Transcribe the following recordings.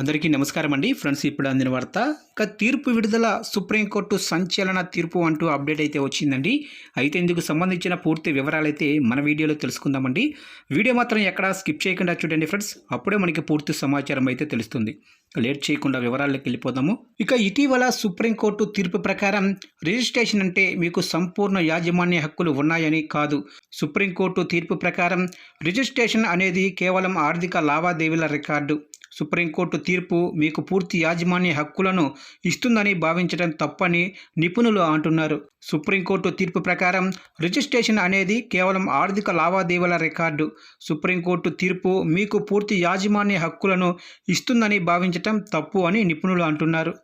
అందరికీ నమస్కారం అండి. ఫ్రెండ్స్ ఇప్పుడు అందిన వార్త ఇక తీర్పు విడుదల సుప్రీంకోర్టు సంచలన తీర్పు అంటూ అప్డేట్ అయితే వచ్చిందండి. అయితే ఇందుకు సంబంధించిన పూర్తి వివరాలు అయితే మన వీడియోలో తెలుసుకుందామండి. వీడియో మాత్రం ఎక్కడా స్కిప్ చేయకుండా చూడండి ఫ్రెండ్స్. అప్పుడే మనకి పూర్తి సమాచారం అయితే తెలుస్తుంది. లేట్ చేయకుండా వివరాల్లోకి వెళ్ళిపోదాము. ఇక ఇటీవల సుప్రీంకోర్టు తీర్పు ప్రకారం రిజిస్ట్రేషన్ అంటే మీకు సంపూర్ణ యాజమాన్య హక్కులు ఉన్నాయని కాదు. సుప్రీంకోర్టు తీర్పు ప్రకారం రిజిస్ట్రేషన్ అనేది కేవలం ఆర్థిక లావాదేవీల రికార్డు. సుప్రీంకోర్టు తీర్పు మీకు పూర్తి యాజమాన్య హక్కులను ఇస్తుందని భావించడం తప్పని నిపుణులు అంటున్నారు. సుప్రీంకోర్టు తీర్పు ప్రకారం రిజిస్ట్రేషన్ అనేది కేవలం ఆర్థిక లావాదేవీల రికార్డు. సుప్రీంకోర్టు తీర్పు మీకు పూర్తి యాజమాన్య హక్కులను ఇస్తుందని భావించటం తప్పు అని నిపుణులు అంటున్నారు.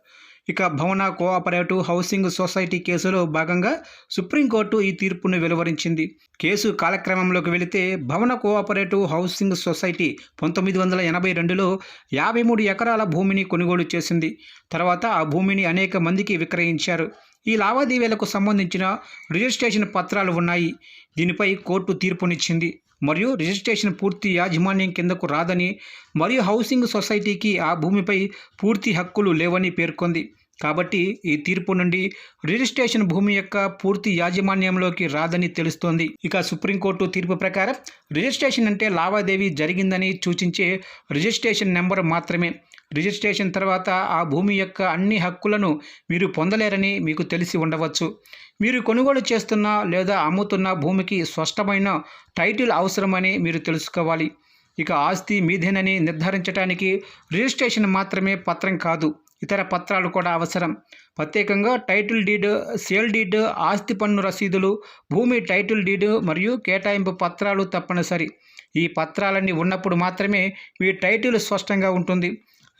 ఇక భవన కోఆపరేటివ్ హౌసింగ్ సొసైటీ కేసులో భాగంగా సుప్రీంకోర్టు ఈ తీర్పును వెలువరించింది. కేసు కాలక్రమంలోకి వెళితే భవన కోఆపరేటివ్ హౌసింగ్ సొసైటీ పంతొమ్మిది వందల ఎనభై రెండులో యాభై మూడు ఎకరాల భూమిని కొనుగోలు చేసింది. తర్వాత ఆ భూమిని అనేక మందికి విక్రయించారు. ఈ లావాదేవీలకు సంబంధించిన రిజిస్ట్రేషన్ పత్రాలు ఉన్నాయి. దీనిపై కోర్టు తీర్పునిచ్చింది. మరియు రిజిస్ట్రేషన్ పూర్తి యాజమాన్యం కిందకు రాదని మరియు హౌసింగ్ సొసైటీకి ఆ భూమిపై పూర్తి హక్కులు లేవని పేర్కొంది. కాబట్టి ఈ తీర్పు నుండి రిజిస్ట్రేషన్ భూమి యొక్క పూర్తి యాజమాన్యంలోకి రాదని తెలుస్తోంది. ఇక సుప్రీంకోర్టు తీర్పు ప్రకారం రిజిస్ట్రేషన్ అంటే లావాదేవీ జరిగిందని సూచించే రిజిస్ట్రేషన్ నెంబర్ మాత్రమే. రిజిస్ట్రేషన్ తర్వాత ఆ భూమి యొక్క అన్ని హక్కులను మీరు పొందలేరని మీకు తెలిసి ఉండవచ్చు. మీరు కొనుగోలు చేస్తున్న లేదా అమ్ముతున్న భూమికి స్పష్టమైన టైటిల్ అవసరమని మీరు తెలుసుకోవాలి. ఇక ఆస్తి మీదేనని నిర్ధారించడానికి రిజిస్ట్రేషన్ మాత్రమే పత్రం కాదు. ఇతర పత్రాలు కూడా అవసరం. ప్రత్యేకంగా టైటిల్ డీడ్ సేల్ డీడ్ ఆస్తి పన్ను రసీదులు భూమి టైటిల్ డీడ్ మరియు కేటాయింపు పత్రాలు తప్పనిసరి. ఈ పత్రాలన్నీ ఉన్నప్పుడు మాత్రమే మీ టైటిల్ స్పష్టంగా ఉంటుంది.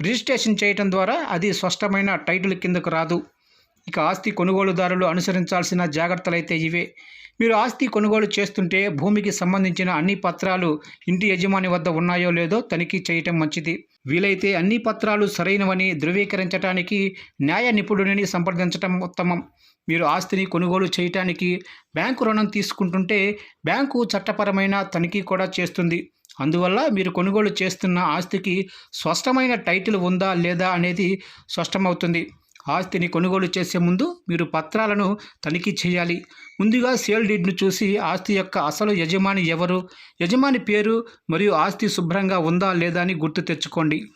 రిజిస్ట్రేషన్ చేయటం ద్వారా అది స్పష్టమైన టైటిల్ కిందకు రాదు. ఇక ఆస్తి కొనుగోలుదారులు అనుసరించాల్సిన జాగ్రత్తలైతే ఇవే. మీరు ఆస్తి కొనుగోలు చేస్తుంటే భూమికి సంబంధించిన అన్ని పత్రాలు ఇంటి యజమాని వద్ద ఉన్నాయో లేదో తనిఖీ చేయటం మంచిది. వీలైతే అన్ని పత్రాలు సరైనవని ధృవీకరించడానికి న్యాయ నిపుణుడిని సంప్రదించటం ఉత్తమం. మీరు ఆస్తిని కొనుగోలు చేయటానికి బ్యాంకు రుణం తీసుకుంటుంటే బ్యాంకు చట్టపరమైన తనిఖీ కూడా చేస్తుంది. అందువల్ల మీరు కొనుగోలు చేస్తున్న ఆస్తికి స్పష్టమైన టైటిల్ ఉందా లేదా అనేది స్పష్టమవుతుంది. ఆస్తిని కొనుగోలు చేసే ముందు మీరు పత్రాలను తనిఖీ చేయాలి. ముందుగా సేల్ డీడ్ను చూసి ఆస్తి యొక్క అసలు యజమాని ఎవరు? యజమాని పేరు మరియు ఆస్తి శుభ్రంగా ఉందా లేదా అని గుర్తు తెచ్చుకోండి.